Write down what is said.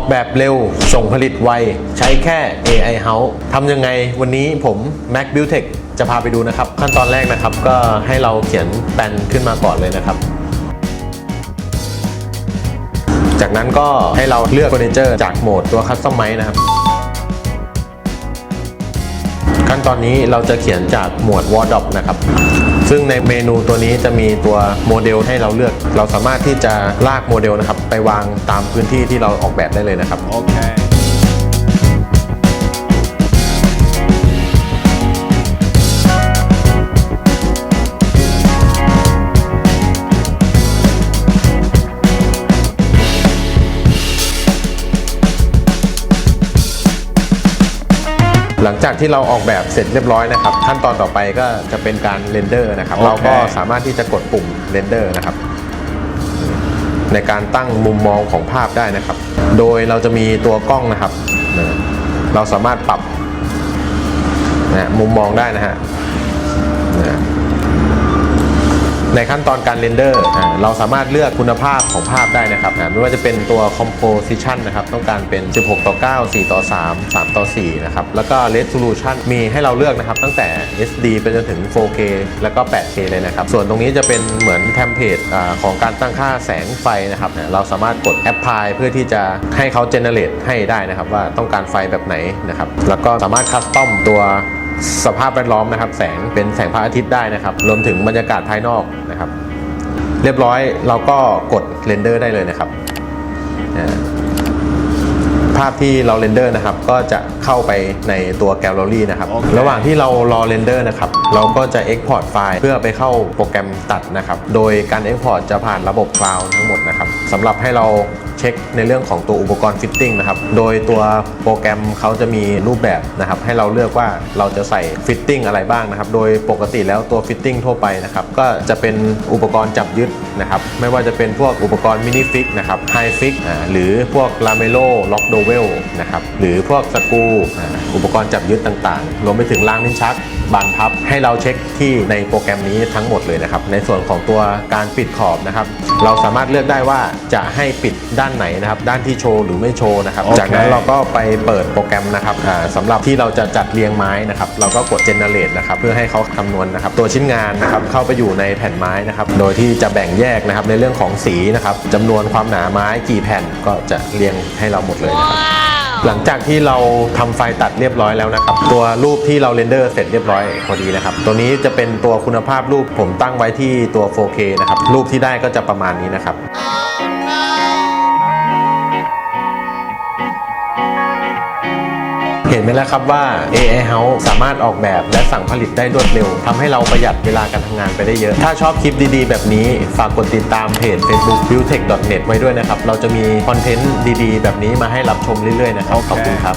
อกแบบเร็ว ส่งผลิตไว ใช้แค่ AI House ทำยังไงวันนี้ผม Mac b u i l t e c h จะพาไปดูนะครับ ขั้นตอนแรกนะครับ ก็ให้เราเขียนแปลนขึ้นมาก่อนเลยนะครับ จากนั้นก็ให้เราเลือกเฟอร์นิเจอร์จากโหมดตัวคัสตอมไมนะครับ อนนี้เราจะเขียนจากหมวด w a r d o p นะครับ ซึ่งในเมนูตัวนี้จะมีตัวโมเดลให้เราเลือก เราสามารถที่จะลากโมเดลนะครับ ไปวางตามพื้นที่ที่เราออกแบบได้เลยนะครับ โอเค ลังจากที่เราออกแบบเสร็จเรียบร้อยนะครับ ขั้นตอนต่อไปก็จะเป็นการเรนเดอร์นะครับโอเคเราก็สามารถที่จะกดปุ่มเรนเดอร์นะครับในการตั้งมุมมองของภาพได้นะครับ โดยเราจะมีตัวกล้องนะครับนะเราสามารถปรับนะมุมมองได้นะฮะนะ ในขั้นตอนการเรนเดอร์เราสามารถเลือกคุณภาพของภาพได้นะครับไม่ว่าจะเป็นตัว composition นะครับต้องการเป็น 16 ต่อ 9 4 ต่อ 3 3 ต่อ 4 นะครับ แล้วก็ resolution มีให้เราเลือกนะครับ ตั้งแต่ SD ไปจนถึง 4K แล้วก็ 8K เลยนะครับ ส่วนตรงนี้จะเป็นเหมือนเทมเพลตของการตั้งค่าแสงไฟนะครับ เราสามารถกด apply เพื่อที่จะให้เขา generate ให้ได้นะครับ ว่าต้องการไฟแบบไหนนะครับ แล้วก็สามารถ custom ตัว สภาพแวดล้อมนะครับ แสงเป็นแสงพระอาทิตย์ได้นะครับ รวมถึงบรรยากาศภายนอกนะครับ เรียบร้อยเราก็กดเรนเดอร์ได้เลยนะครับอ่าภาพที่เราเรนเดอร์นะครับ ก็จะเข้าไปในตัวแกลเลอรี่นะครับโอเคระหว่างที่เรารอเรนเดอร์นะครับ เราก็จะ Export ไฟล์เพื่อไปเข้าโปรแกรมตัดนะครับ โดยการ Export จะผ่านระบบคลาวด์ทั้งหมดนะครับสำหรับให้เรา เช็คในเรื่องของตัวอุปกรณ์ฟิตติ้งนะครับ โดยตัวโปรแกรมเขาจะมีรูปแบบนะครับ ให้เราเลือกว่าเราจะใส่ฟิตติ้งอะไรบ้างนะครับ โดยปกติแล้วตัวฟิตติ้งทั่วไปนะครับ ก็จะเป็นอุปกรณ์จับยึดนะครับ ไม่ว่าจะเป็นพวกอุปกรณ์มินิฟิกนะครับไฮฟิกหรือพวกลาเมโลล็อกโดเวลนะครับ หรือพวกสกูอุปกรณ์จับยึดต่างๆ รวมไปถึงรางลิ้นชัก บานพับ ให้เราเช็คที่ในโปรแกรมนี้ทั้งหมดเลยนะครับ ในส่วนของตัวการปิดขอบนะครับ เราสามารถเลือกได้ว่าจะให้ปิดด้านไหนนะครับ ด้านที่โชว์หรือไม่โชว์นะครับโอเคจากนั้นเราก็ไปเปิดโปรแกรมนะครับอ่าสำหรับที่เราจะจัดเรียงไม้นะครับ เราก็กด generate นะครับ เพื่อให้เขาคำนวณนะครับ ตัวชิ้นงานนะครับเข้าไปอยู่ในแผ่นไม้นะครับ โดยที่จะแบ่งแยกนะครับในเรื่องของสีนะครับจำนวนความหนาไม้กี่แผ่นก็จะเรียงให้เราหมดเลยนะครับ หลังจากที่เราทำไฟตัดเรียบร้อยแล้วนะครับ ตัวรูปที่เราเรนเดอร์เสร็จเรียบร้อยพอดีนะครับ ตัวนี้จะเป็นตัวคุณภาพรูปผมตั้งไว้ที่ตัว 4K นะครับ รูปที่ได้ก็จะประมาณนี้นะครับ เห็นไหมแล้วครับว่า AI House สามารถออกแบบและสั่งผลิตได้รวดเร็วทำให้เราประหยัดเวลาการทำงานไปได้เยอะ ถ้าชอบคลิปดีๆ แบบนี้ ฝากกดติดตามเพจ Facebook b u i l t e c h n e t ไว้ด้วยนะครับ เราจะมีคอนเทนต์ดีๆ แบบนี้มาให้รับชมเรื่อยๆนะครับ ขอบคุณครับ